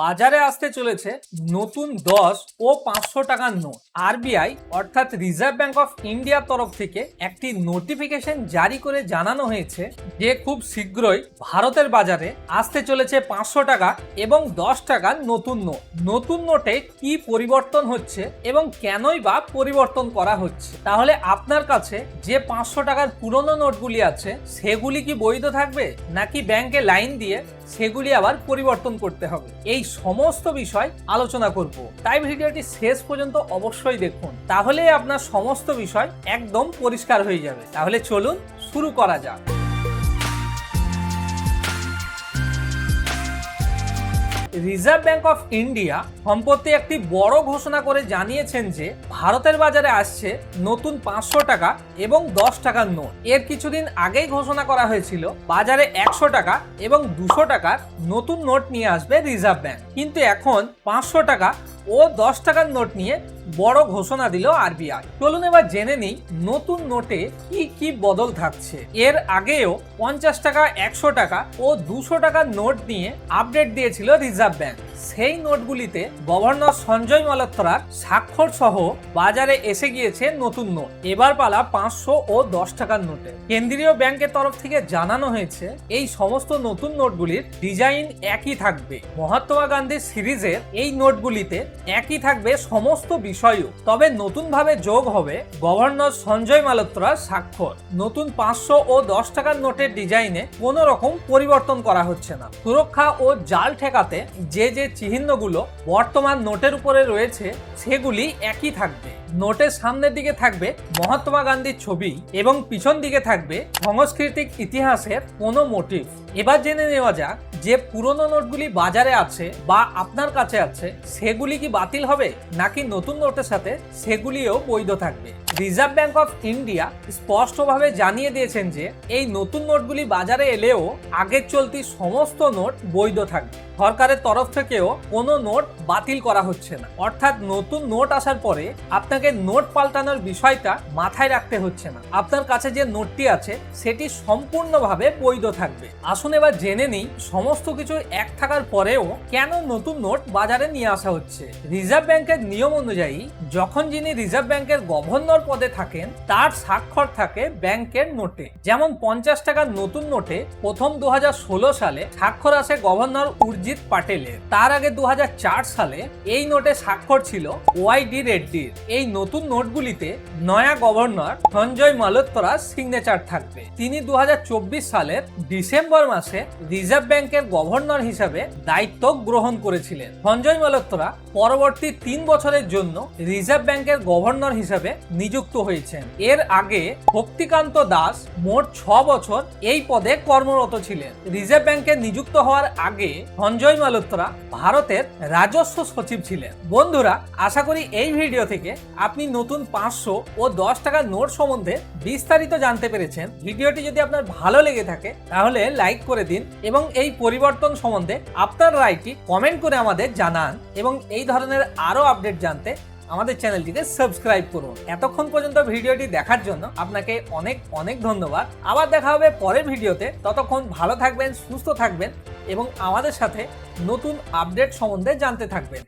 বাজারে আসতে চলেছে নতুন দশ ও পাঁচশো টাকার নোট। আরবিআই, অর্থাৎ রিজার্ভ ব্যাংক অফ ইন্ডিয়ার তরফ থেকে একটি নোটিফিকেশন জারি করে জানানো হয়েছে যে খুব শীঘ্রই ভারতের বাজারে আসতে চলেছে পাঁচশো টাকা এবং দশ টাকার নতুন নোট। নতুন নোটে কি পরিবর্তন হচ্ছে এবং কেনই বা পরিবর্তন করা হচ্ছে? তাহলে আপনার কাছে যে পাঁচশো টাকার পুরনো নোটগুলি আছে, সেগুলি কি বৈধ থাকবে? নাকি ব্যাংকে লাইন দিয়ে সেগুলি আবার পরিবর্তন করতে হবে? এই সমস্ত বিষয় আলোচনা করব। তাই ভিডিওটি শেষ পর্যন্ত অবশ্যই দেখুন। তাহলে আপনার সমস্ত বিষয় একদম পরিষ্কার হয়ে যাবে। তাহলে চলুন শুরু করা যাক। রিজার্ভ ব্যাংক অফ ইন্ডিয়া সম্প্রতি একটি বড় ঘোষণা করে জানিয়েছেন যে ভারতের বাজারে আসছে নতুন পাঁচশো টাকা এবং দশ টাকার নোট। এর কিছুদিন আগেই ঘোষণা করা হয়েছিল, বাজারে একশো টাকা এবং দুশো টাকার নতুন নোট নিয়ে আসবে রিজার্ভ ব্যাংক কিন্তু এখন পাঁচশো টাকা ও দশ টাকার নোট নিয়ে বড় ঘোষণা দিল আরবিআই। চলুন এবার জেনে নিই নতুন নোটে কি কি বদল থাকছে। এর আগেও পঞ্চাশ টাকা, একশো টাকা ও দুশো টাকার নোট নিয়ে আপডেট দিয়েছিল রিজার্ভ ব্যাংক সেই নোটগুলিতে গভর্নর সঞ্জয় মালোত্রার স্বাক্ষর সহ বাজারে এসে গিয়েছে নতুন নোট। এবার পালা পাঁচশো ও দশ টাকার নোটে। কেন্দ্রীয় ব্যাংকের তরফ থেকে জানানো হয়েছে, এই সমস্ত নতুন নোটগুলির ডিজাইন একই থাকবে। মহাত্মা গান্ধীর সিরিজের এই নোটগুলিতে একই থাকবে সমস্ত বিষয়ও। তবে নতুনভাবে যোগ হবে গভর্নর সঞ্জয় মালোত্রার স্বাক্ষর। নতুন পাঁচশো ও দশ টাকার নোটের ডিজাইনে কোনো রকম পরিবর্তন করা হচ্ছে না। সুরক্ষা ও জাল ঠেকাতে যে যে চিহ্নগুলো বর্তমান নোটের উপরে রয়েছে, সেগুলি একই থাকবে। নোটের সামনের দিকে থাকবে মহাত্মা গান্ধীর ছবি এবং পিছন দিকে থাকবে সংস্কৃতিক ইতিহাসের কোনো মোটিভ। এবার জেনে নেওয়া যাক যে পুরনো নোটগুলি বাজারে আছে বা আপনার কাছে আছে, সেগুলি কি বাতিল হবে নাকি নতুন নোটের সাথে সেগুলিও বৈধ থাকবে। রিজার্ভ ব্যাংক অফ ইন্ডিয়া স্পষ্টভাবে জানিয়ে দিয়েছেন যে এই নতুন নোটগুলি বাজারে এলেও আগের চলতি সমস্ত নোট বৈধ থাকবে। সরকারের তরফ থেকেও কোনো নোট বাতিল করা হচ্ছে না। অর্থাৎ নতুন নোট আসার পরে আপনাকে নোট পাল্টানোর বিষয়টা মাথায় রাখতে হচ্ছে না। আপনার কাছে যে নোটটি আছে, সেটি সম্পূর্ণভাবে বৈধ থাকবে। আসুন এবার জেনে নিই সমস্ত কিছু এক থাকার পরেও কেন নতুন নোট বাজারে নিয়ে আসা হচ্ছে। রিজার্ভ ব্যাংকের নিয়ম অনুযায়ী, যখন যিনি রিজার্ভ ব্যাংকের গভর্নর পদে থাকেন, তার স্বাক্ষর থাকে ব্যাংকের নোটে। যেমন পঞ্চাশ টাকার নতুন নোটে প্রথম দু হাজার ষোলো সালে স্বাক্ষর আসে গভর্নর উর্জিত পাটেলের। তার আগে দু হাজার চার সালে এই নোটে স্বাক্ষর ছিল ওয়াই ডি রেড্ডির এই নতুন নোটগুলিতে নয়া গভর্নর সঞ্জয় মালোত্রার সিগনেচার থাকবে। তিনি দু সালের ডিসেম্বর মাসে রিজার্ভ ব্যাংকের গভর্নর হিসাবে দায়িত্ব গ্রহণ করেছিলেন। সঞ্জয় মালোত্রা পরবর্তী তিন বছরের জন্য রিজার্ভ ব্যাংকের গভর্নর হিসাবে নিযুক্ত হয়েছেন। এর আগে ভক্তিকান্ত দাস মোট ছ বছর এই পদে কর্মরত ছিলেন। রিজার্ভ ব্যাংকে নিযুক্ত হওয়ার আগে সঞ্জয় মালোত্রা ভারতের রাজস্ব সচিব ছিলেন। বন্ধুরা, আশা করি এই ভিডিও থেকে আপনি নতুন পাঁচশো ও দশ টাকার নোট সম্বন্ধে বিস্তারিত জানতে পেরেছেন। ভিডিওটি যদি আপনার ভালো লেগে থাকে, তাহলে লাইক করে দিন এবং এই পরিবর্তন সম্বন্ধে আপনার রায়টি কমেন্ট করে আমাদের জানান এবং এই ধরনের আরও আপডেট জানতে আমাদের চ্যানেলটিকে সাবস্ক্রাইব করুন। এতক্ষণ পর্যন্ত ভিডিওটি দেখার জন্য আপনাকে অনেক অনেক ধন্যবাদ। আবার দেখা হবে পরের ভিডিওতে। ততক্ষণ ভালো থাকবেন, সুস্থ থাকবেন এবং আমাদের সাথে নতুন আপডেট সম্বন্ধে জানতে থাকবেন।